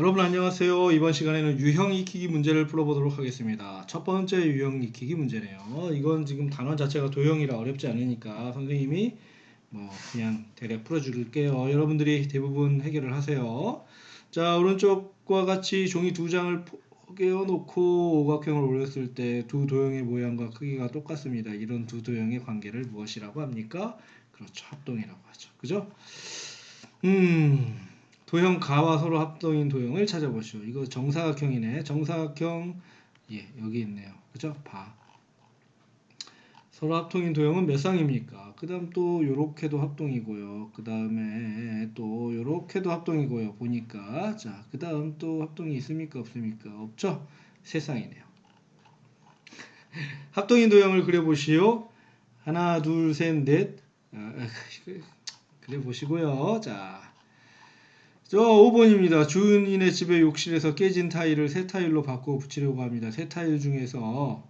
여러분 안녕하세요. 이번 시간에는 유형 익히기 문제를 풀어보도록 하겠습니다. 첫 번째 유형 익히기 문제네요. 이건 지금 단원 자체가 도형이라 어렵지 않으니까 선생님이 뭐 그냥 대략 풀어줄게요. 여러분들이 대부분 해결을 하세요. 자 오른쪽과 같이 종이 두 장을 포개어 놓고 오각형을 올렸을 때 두 도형의 모양과 크기가 똑같습니다. 이런 두 도형의 관계를 무엇이라고 합니까? 그렇죠. 합동이라고 하죠. 그죠? 음, 도형 가와 서로 합동인 도형을 찾아보시오. 이거 정사각형이네. 정사각형, 예, 여기 있네요. 그죠? 바. 서로 합동인 도형은 몇 쌍입니까? 그 다음 또 요렇게도 합동이고요. 그 다음에 또 요렇게도 합동이고요. 보니까. 자, 그 다음 또 합동이 있습니까? 없습니까? 없죠? 세 쌍이네요. 합동인 도형을 그려보시오. 하나, 둘, 셋, 넷. 아, 그려보시고요. 자, 저 5번입니다. 주인의 집의 욕실에서 깨진 타일을 새 타일로 바꿔 붙이려고 합니다. 새 타일 중에서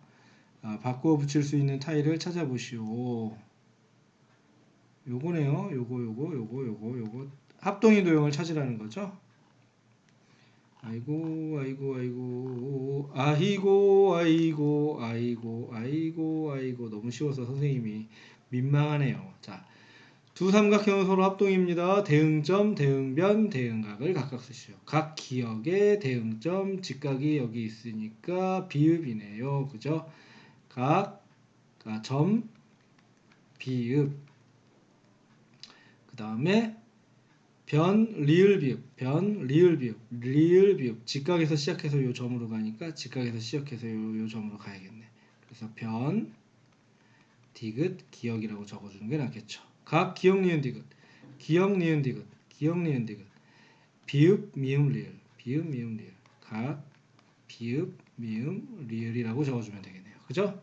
아, 바꿔 붙일 수 있는 타일을 찾아보시오. 요거네요. 요거, 요거, 요거, 요거, 요거. 합동이 도형을 찾으라는 거죠. 아이고, 아이고, 아이고, 아이고, 아이고, 아이고, 아이고, 아이고. 너무 쉬워서 선생님이 민망하네요. 자, 두 삼각형은 서로 합동입니다. 대응점, 대응변, 대응각을 각각 쓰시오. 각 기역의 대응점, 직각이 여기 있으니까 비읍이네요. 그죠? 각, 아, 점, 비읍. 그 다음에 변, 리을 비읍, 변, 리을 비읍, 리을 비읍. 직각에서 시작해서 요 점으로 가니까 직각에서 시작해서 요, 요 점으로 가야겠네. 그래서 변, 디귿, 기역이라고 적어주는 게 낫겠죠. 각, 기역, 니은, 디귿, 기역, 니은, 디귿, 기역, 니은, 디귿, 비읍, 미음, 리을, 비읍, 미음, 리을, 각, 비읍, 미음, 리을이라고 적어주면 되겠네요. 그죠?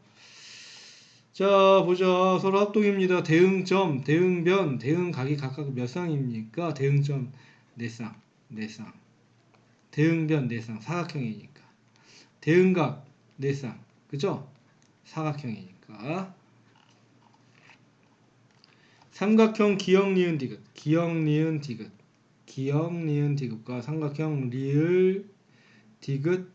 자, 보자. 서로 합동입니다. 대응점, 대응변, 대응각이 각각 몇 쌍입니까? 대응점 네 쌍, 네 쌍. 대응변 네 쌍, 사각형이니까. 대응각 네 쌍, 그죠? 사각형이니까. 삼각형 기역 니은 디귿, 기역 니은 디귿, 기역 니은 디귿과 삼각형 리을 디귿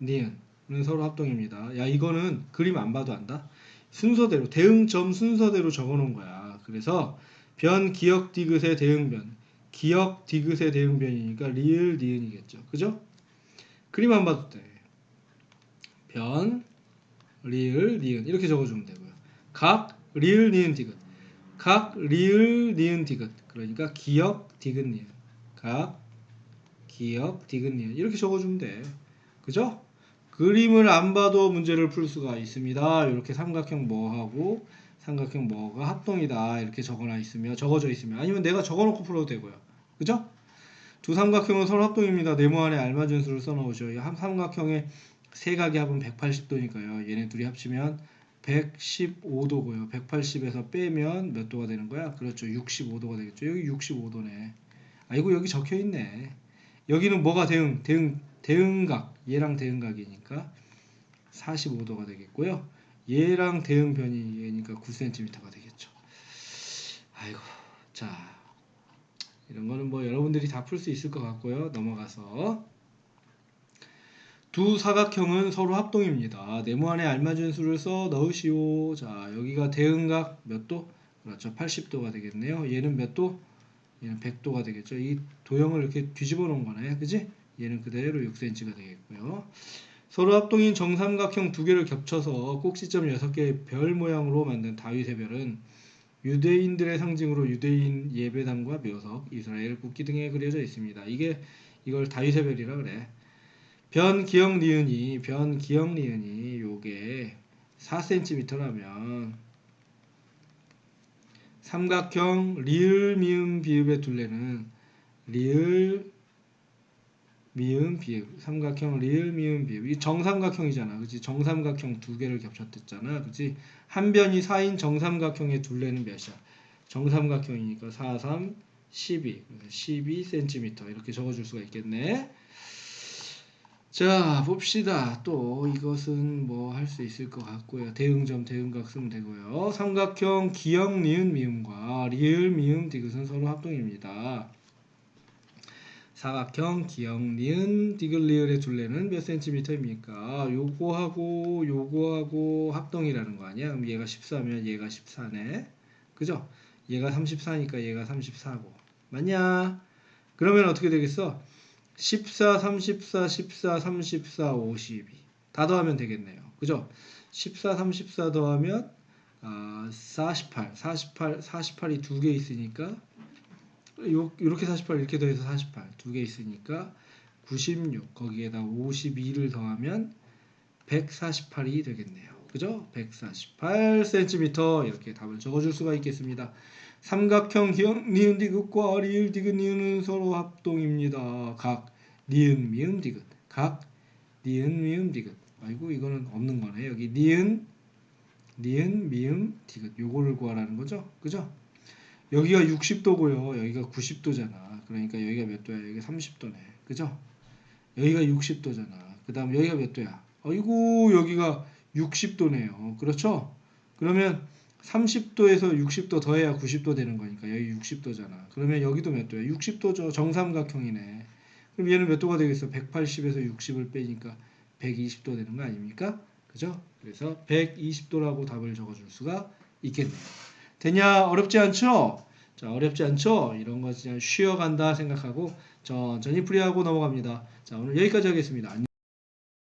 니은은 서로 합동입니다. 야 이거는 그림 안 봐도 안다. 순서대로 대응점 순서대로 적어놓은 거야. 그래서 변 기역 디귿의 대응변, 기역 디귿의 대응변이니까 리을 니은이겠죠. 그죠? 그림 안 봐도 돼. 변 리을 니은 이렇게 적어주면 되고요. 각 리을 니은 디귿, 각 리을 니은 디귿 그러니까 기역 디귿 니은, 각 기역 디귿 니은 이렇게 적어주면 돼. 그죠? 그림을 안 봐도 문제를 풀 수가 있습니다. 이렇게 삼각형 뭐하고 삼각형 뭐가 합동이다 이렇게 적어놔 있으면 적어져 있으면 아니면 내가 적어놓고 풀어도 되고요. 그죠? 두 삼각형은 서로 합동입니다. 네모 안에 알맞은 수를 써놓으셔요. 한 삼각형의 세 각의 합은 180도니까요. 얘네 둘이 합치면 115도고요. 180에서 빼면 몇 도가 되는 거야? 그렇죠. 65도가 되겠죠. 여기 65도네. 아이고 여기 적혀 있네. 여기는 뭐가 대응? 대응 대응각 얘랑 대응각이니까 45도가 되겠고요. 얘랑 대응 변이 얘니까 9cm가 되겠죠. 아이고 자 이런 거는 뭐 여러분들이 다 풀 수 있을 것 같고요. 넘어가서 두 사각형은 서로 합동입니다. 네모 안에 알맞은 수를 써 넣으시오. 자 여기가 대응각 몇 도? 그렇죠. 80도가 되겠네요. 얘는 몇 도? 얘는 100도가 되겠죠. 이 도형을 이렇게 뒤집어 놓은 거네. 그지? 얘는 그대로 6cm가 되겠고요. 서로 합동인 정삼각형 두 개를 겹쳐서 꼭지점 6개의 별 모양으로 만든 다윗의 별은 유대인들의 상징으로 유대인 예배당과 묘석, 이스라엘 국기 등에 그려져 있습니다. 이게 이걸 다윗의 별이라 그래. 변 기역 니은이 변 기역 니은이 요게 4cm라면 삼각형 리을 미음 비읍의 둘레는 리을 미음 비읍 삼각형 리을 미음 비읍. 이 정삼각형이잖아. 그지 정삼각형 두 개를 겹쳤댔잖아. 그지 한 변이 4인 정삼각형의 둘레는 몇이야? 정삼각형이니까 4 3 12 12cm 이렇게 적어줄 수가 있겠네 자 봅시다 또 이것은 뭐 할 수 있을 것 같고요 대응점 대응각 쓰면 되고요 삼각형 기역 니은 미음과 리을 미음 디귿은 서로 합동입니다 사각형 기역 니은 디귿 리을의 둘레는 몇 센티미터입니까? 요거하고 요거하고 합동이라는 거 아니야? 그럼 얘가 14면 얘가 14네. 그죠? 얘가 34니까 얘가 34고. 맞냐? 그러면 어떻게 되겠어? 14, 34, 14, 34, 52. 다 더하면 되겠네요. 그죠? 14, 34 더하면 아, 48, 48, 48이 두 개 있으니까 요, 이렇게 48 이렇게 더해서 48 두 개 있으니까 96 거기에다 52를 더하면 148이 되겠네요. 그죠? 148cm 이렇게 답을 적어줄 수가 있겠습니다. 삼각형 기역 니은 디귿과 리을 디귿 니은은 서로 합동입니다. 각 니은 미음 디귿 각 니은 미음 디귿 아이고 이거는 없는 거네 여기 니은 니은 미음 디귿 요거를 구하라는 거죠. 그죠? 여기가 60도고요. 여기가 90도잖아. 그러니까 여기가 몇 도야? 여기가 30도네. 그죠? 여기가 60도잖아. 그 다음 여기가 몇 도야? 아이고 여기가 60도네요. 그렇죠? 그러면 30도에서 60도 더해야 90도 되는 거니까 여기 60도잖아. 그러면 여기도 몇 도야? 60도죠. 정삼각형이네. 그럼 얘는 몇 도가 되겠어? 180에서 60을 빼니까 120도 되는 거 아닙니까? 그죠? 그래서 120도라고 답을 적어줄 수가 있겠네요. 되냐? 어렵지 않죠? 자, 어렵지 않죠? 이런 거 그냥 쉬어간다 생각하고 천천히 풀이하고 넘어갑니다. 자, 오늘 여기까지 하겠습니다.